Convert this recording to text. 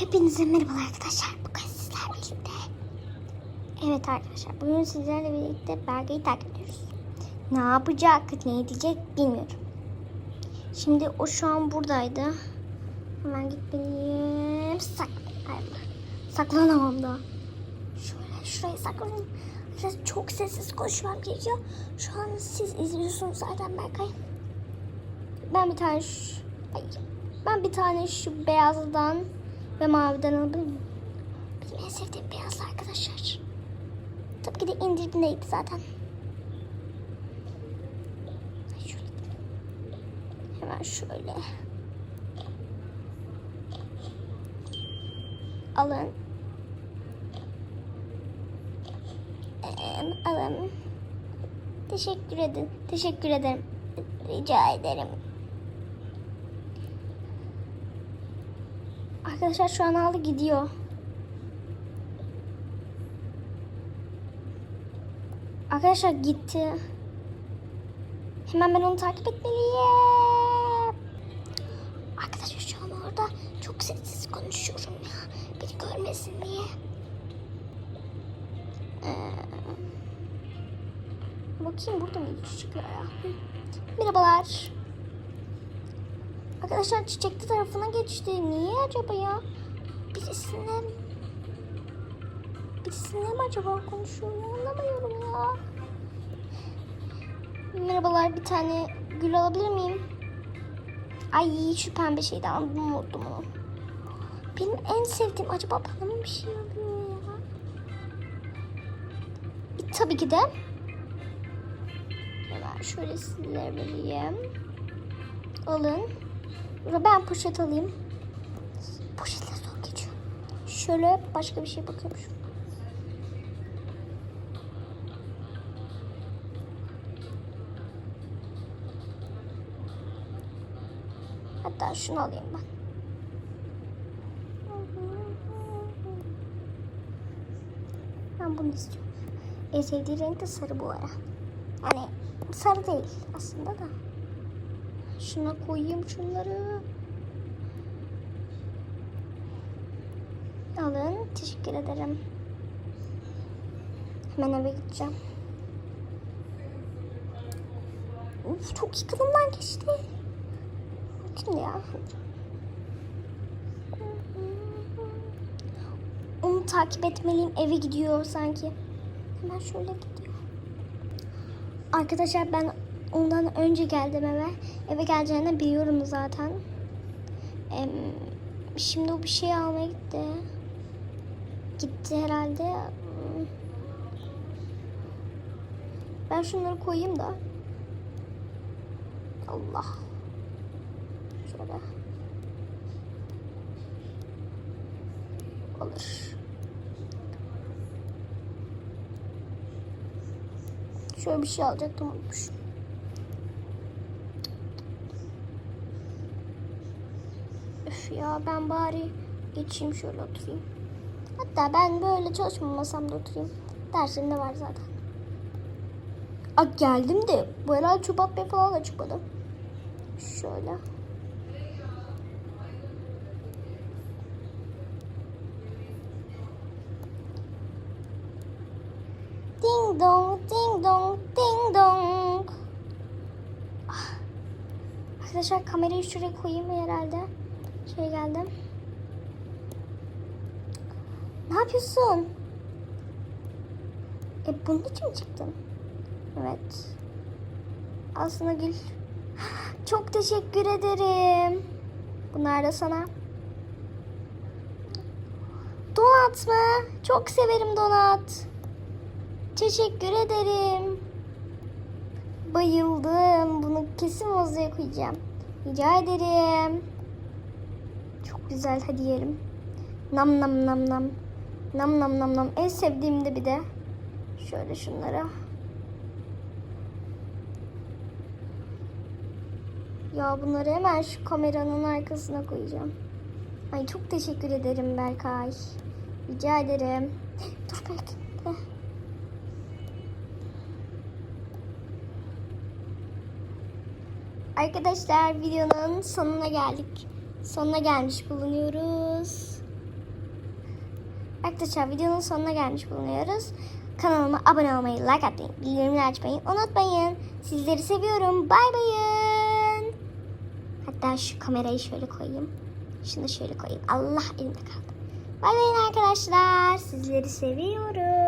Hepinize merhabalar arkadaşlar. Bugün sizlerle birlikte. Evet arkadaşlar. Bugün sizlerle birlikte Berge'yi takip ediyoruz. Ne yapacak, ne edecek bilmiyorum. Şimdi o şu an buradaydı. Hemen gitmeliyim. Sak Ay, Saklanamam da. Şöyle şuraya saklanayım. Biraz çok sessiz konuşmam gerekiyor. Şu an siz izliyorsunuz zaten Berkay. Ben bir tane şu... Ben bir tane şu beyazdan ve maviden alabilir miyim? Benim en sevdiğim beyaz arkadaşlar. Tabii ki de indirimdeydi zaten. Hemen şöyle. Alın. Alın. Teşekkür ederim. Teşekkür ederim. Rica ederim. Arkadaşlar şu an aldı gidiyor. Arkadaşlar gitti. Hemen ben onu takip etmeliyim. Arkadaşlar şu an orada çok sessiz konuşuyorum ya. Biri görmesin diye. Ee, bakayım burada mıydı çocuklar ya? Merhabalar. Arkadaşlar çiçekli tarafına geçti. Niye acaba ya? Birisine... Birisine mi acaba konuşuyor? Anlamıyorum ya. Merhabalar bir tane gül alabilir miyim? Ay şu pembe şeyden aldım unuttum onu. Benim en sevdiğim acaba bana mı bir şey yapıyor ya? E, tabii ki de. Hemen şöyle sizlere vereyim. Alın. Ben poşet alayım. Poşetle zor geçiyor. Şöyle başka bir şey bakıyormuşum. Hatta şunu alayım ben. Ben bunu istiyorum. En sevdiği renk de sarı bu ara. Yani sarı değil aslında da. Şuna koyayım şunları. Alın. Teşekkür ederim. Hemen eve gideceğim. Uf, çok yakınımdan geçti. Şimdi ya. Onu takip etmeliyim. Eve gidiyor sanki. Hemen şöyle gidiyor. Arkadaşlar ben ondan önce geldim eve. Eve geleceğini biliyorum zaten. Em, şimdi o bir şey almaya gitti. Gitti herhalde. Ben şunları koyayım da. Allah. Şöyle. Olur. Şöyle bir şey alacaktım unutmuşum. Ya ben bari geçeyim şöyle oturayım. Hatta ben böyle çalışma masamda oturayım. Dersimde var zaten. Aa, geldim de bu herhalde çubat bey falan da çıkmadı. Şöyle. Ding dong, ding dong, ding dong. Ah. Arkadaşlar kamerayı şuraya koyayım herhalde. Şey geldim. Ne yapıyorsun? E bunun için mi çıktın? Evet. Aslında gül. Çok teşekkür ederim. Bunlar da sana. Donat mı? Çok severim donat. Teşekkür ederim. Bayıldım. Bunu kesin vazoya koyacağım. Rica ederim. Güzel. Hadi yiyelim. Nam nam nam nam. Nam nam nam nam. En sevdiğim de bir de. Şöyle şunlara. Ya bunları hemen şu kameranın arkasına koyacağım. Ay çok teşekkür ederim Berkay. Rica ederim. Dur de. Arkadaşlar videonun sonuna geldik. Sonuna gelmiş bulunuyoruz. Arkadaşlar videonun sonuna gelmiş bulunuyoruz. Kanalıma abone olmayı, like atmayı, bildirimleri açmayı unutmayın. Sizleri seviyorum. Bay bayın. Hatta şu kamerayı şöyle koyayım. Şunu şöyle koyayım. Allah elimde kaldı. Bay bayın arkadaşlar. Sizleri seviyorum.